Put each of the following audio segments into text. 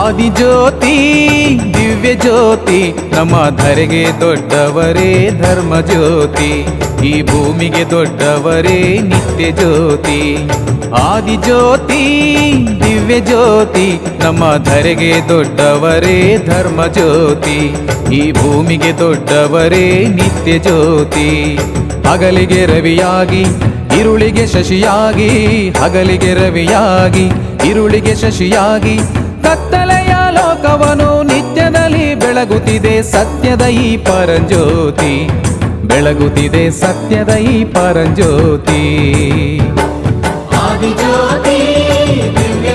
ಆದಿಜ್ಯೋತಿ ದಿವ್ಯ ಜ್ಯೋತಿ, ನಮ್ಮ ಧರೆಗೆ ದೊಡ್ಡವರೇ ಧರ್ಮ ಜ್ಯೋತಿ, ಈ ಭೂಮಿಗೆ ದೊಡ್ಡವರೇ ನಿತ್ಯ ಜ್ಯೋತಿ. ಆದಿ ಜ್ಯೋತಿ, ದಿವ್ಯ ಜ್ಯೋತಿ, ನಮ್ಮ ಧರೆಗೆ ದೊಡ್ಡವರೇ ಧರ್ಮ ಜ್ಯೋತಿ, ಈ ಭೂಮಿಗೆ ದೊಡ್ಡವರೇ ನಿತ್ಯ ಜ್ಯೋತಿ. ಹಗಲಿಗೆ ರವಿಯಾಗಿ, ಇರುಳಿಗೆ ಶಶಿಯಾಗಿ, ಹಗಲಿಗೆ ರವಿಯಾಗಿ, ಇರುಳಿಗೆ ಶಶಿಯಾಗಿ ಕತ್ತಲೆಯ ಲೋಕವನು ನಿತ್ಯದಲ್ಲಿ ಬೆಳಗುತ್ತಿದೆ ಸತ್ಯದ ಈ ಪರಂಜ್ಯೋತಿ. ಬೆಳಗುತ್ತಿದೆ ಸತ್ಯದ ಈ ಪರಂಜ್ಯೋತಿ. ದಿವ್ಯ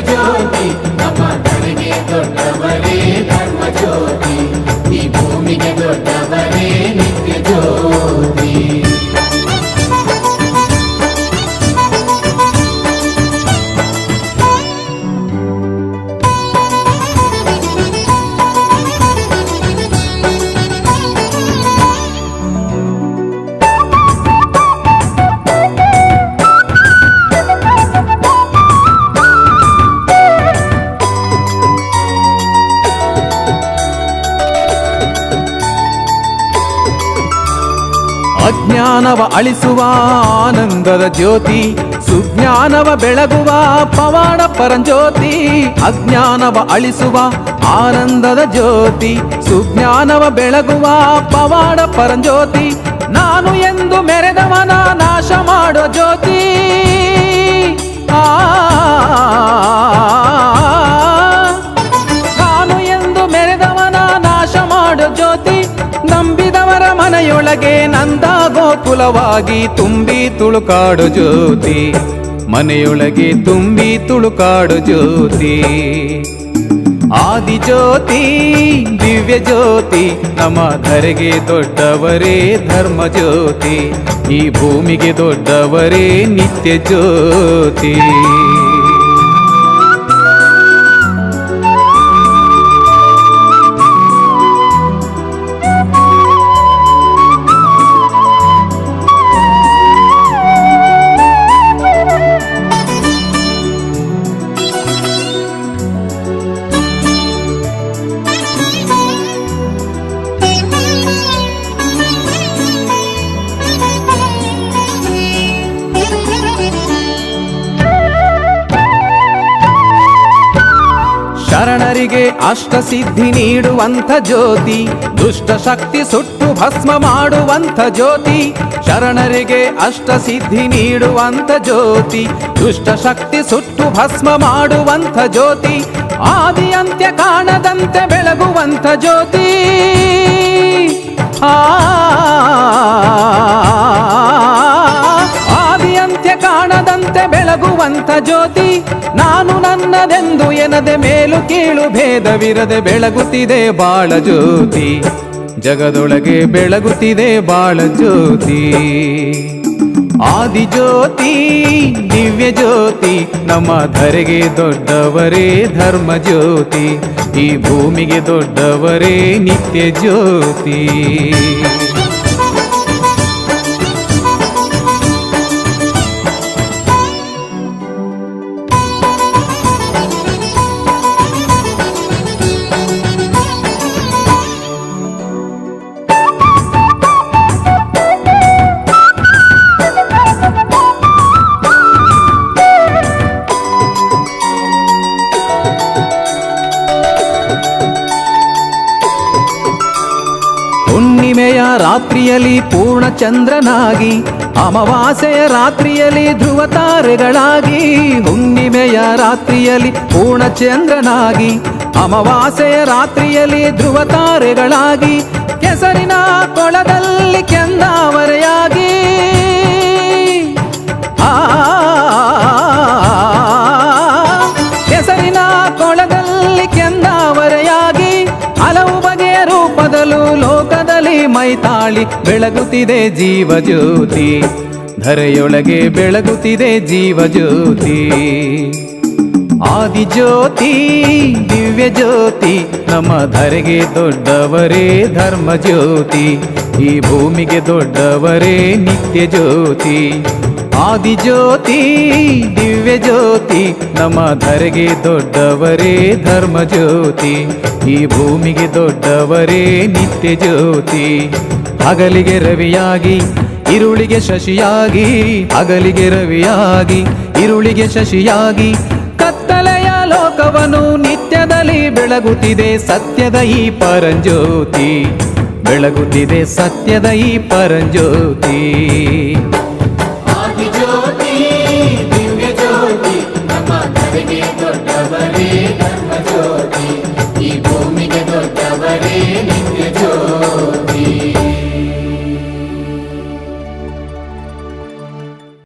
ಅಜ್ಞಾನವ ಅಳಿಸುವ ಆನಂದದ ಜ್ಯೋತಿ ಸುಜ್ಞಾನವ ಬೆಳಗುವ ಪವಾಡ ಪರಂಜ್ಯೋತಿ ಅಜ್ಞಾನವ ಅಳಿಸುವ ಆನಂದದ ಜ್ಯೋತಿ ಸುಜ್ಞಾನವ ಬೆಳಗುವ ಪವಾಡ ಪರಂಜ್ಯೋತಿ ನಾನು ಎಂದು ಮೆರೆದವನ ನಾಶ ಮಾಡೋ ಜ್ಯೋತಿ ಆ ನಾನು ಎಂದು ಮೆರೆದವನ ನಾಶ ಮಾಡೋ ಜ್ಯೋತಿ ನಂಬಿದವರ ಮನೆಯೊಳಗೆ ನಂದ ಗೋಕುಲವಾಗಿ ತುಂಬಿ ತುಳುಕಾಡು ಜ್ಯೋತಿ ಮನೆಯೊಳಗೆ ತುಂಬಿ ತುಳುಕಾಡು ಜ್ಯೋತಿ ಆದಿಜ್ಯೋತಿ ದಿವ್ಯ ಜ್ಯೋತಿ ನಮ್ಮ ಧರೆಗೆ ದೊಡ್ಡವರೇ ಧರ್ಮ ಜ್ಯೋತಿ ಈ ಭೂಮಿಗೆ ದೊಡ್ಡವರೇ ನಿತ್ಯ ಜ್ಯೋತಿ ಶರಣರಿಗೆ ಅಷ್ಟ ಸಿದ್ಧಿ ನೀಡುವಂಥ ಜ್ಯೋತಿ, ದುಷ್ಟ ಶಕ್ತಿ ಸುಟ್ಟು ಭಸ್ಮ ಮಾಡುವಂಥ ಜ್ಯೋತಿ, ಶರಣರಿಗೆ ಅಷ್ಟ ಸಿದ್ಧಿ ನೀಡುವಂಥ ಜ್ಯೋತಿ, ದುಷ್ಟ ಶಕ್ತಿ ಸುಟ್ಟು ಭಸ್ಮ ಮಾಡುವಂಥ ಜ್ಯೋತಿ, ಆದಿ ಅಂತ್ಯ ಕಾಣದಂತೆ ಬೆಳಗುವಂಥ ಜ್ಯೋತಿ. ಆದಿ ಅಂತ್ಯ ಕಾಣದಂತೆ ಬೆಳಗುವಂಥ ಜ್ಯೋತಿ ನನ್ನದೆಂದು ಎನದೆ ಮೇಲು ಕೀಳು ಭೇದವಿರದೆ ಬೆಳಗುತ್ತಿದೆ ಬಾಳ ಜ್ಯೋತಿ. ಜಗದೊಳಗೆ ಬೆಳಗುತ್ತಿದೆ ಬಾಳ ಜ್ಯೋತಿ. ಆದಿ ಜ್ಯೋತಿ ದಿವ್ಯ ಜ್ಯೋತಿ ನಮ್ಮ ಧರೆಗೆ ದೊಡ್ಡವರೇ ಧರ್ಮ ಜ್ಯೋತಿ ಈ ಭೂಮಿಗೆ ದೊಡ್ಡವರೇ ನಿತ್ಯ ಜ್ಯೋತಿ ರಾತ್ರಿಯಲ್ಲಿ ಪೂರ್ಣ ಚಂದ್ರನಾಗಿ ಅಮಾವಾಸ್ಯೆಯ ರಾತ್ರಿಯಲ್ಲಿ ಧ್ರುವ ತಾರೆಗಳಾಗಿ ಹುಣ್ಣಿಮೆಯ ರಾತ್ರಿಯಲ್ಲಿ ಪೂರ್ಣ ಚಂದ್ರನಾಗಿ ಅಮಾವಾಸ್ಯೆಯ ರಾತ್ರಿಯಲ್ಲಿ ಧ್ರುವ ತಾರೆಗಳಾಗಿ ಕೆಸರಿನ ಕೊಳದಲ್ಲಿ ಕೆಂದಾವರೆಯಾಗಿ ಮೈತಾಳಿ ಬೆಳಗುತ್ತಿದೆ ಜೀವ ಜ್ಯೋತಿ. ಧರೆಯೊಳಗೆ ಬೆಳಗುತ್ತಿದೆ ಜೀವ ಜ್ಯೋತಿ. ಆದಿಜ್ಯೋತಿ ದಿವ್ಯ ಜ್ಯೋತಿ, ನಮ್ಮ ಧರೆಗೆ ದೊಡ್ಡವರೇ ಧರ್ಮ ಜ್ಯೋತಿ. ಈ ಭೂಮಿಗೆ ದೊಡ್ಡವರೇ ನಿತ್ಯ ಜ್ಯೋತಿ. ಆದಿಜ್ಯೋತಿ ದಿವ್ಯ ಜ್ಯೋತಿ ನಮ್ಮ ಧರೆಗೆ ದೊಡ್ಡವರೇ ಧರ್ಮ ಜ್ಯೋತಿ ಈ ಭೂಮಿಗೆ ದೊಡ್ಡವರೇ ನಿತ್ಯ ಜ್ಯೋತಿ ಹಗಲಿಗೆ ರವಿಯಾಗಿ, ಇರುಳಿಗೆ ಶಶಿಯಾಗಿ, ಹಗಲಿಗೆ ರವಿಯಾಗಿ, ಇರುಳಿಗೆ ಶಶಿಯಾಗಿ, ಕತ್ತಲೆಯ ಲೋಕವನ್ನು ನಿತ್ಯದಲ್ಲಿ ಬೆಳಗುತ್ತಿದೆ ಸತ್ಯದ ಈ ಪರಂಜ್ಯೋತಿ. ಬೆಳಗುತ್ತಿದೆ ಸತ್ಯದ ಈ ಪರಂಜ್ಯೋತಿ. ధర్మజ్యోతి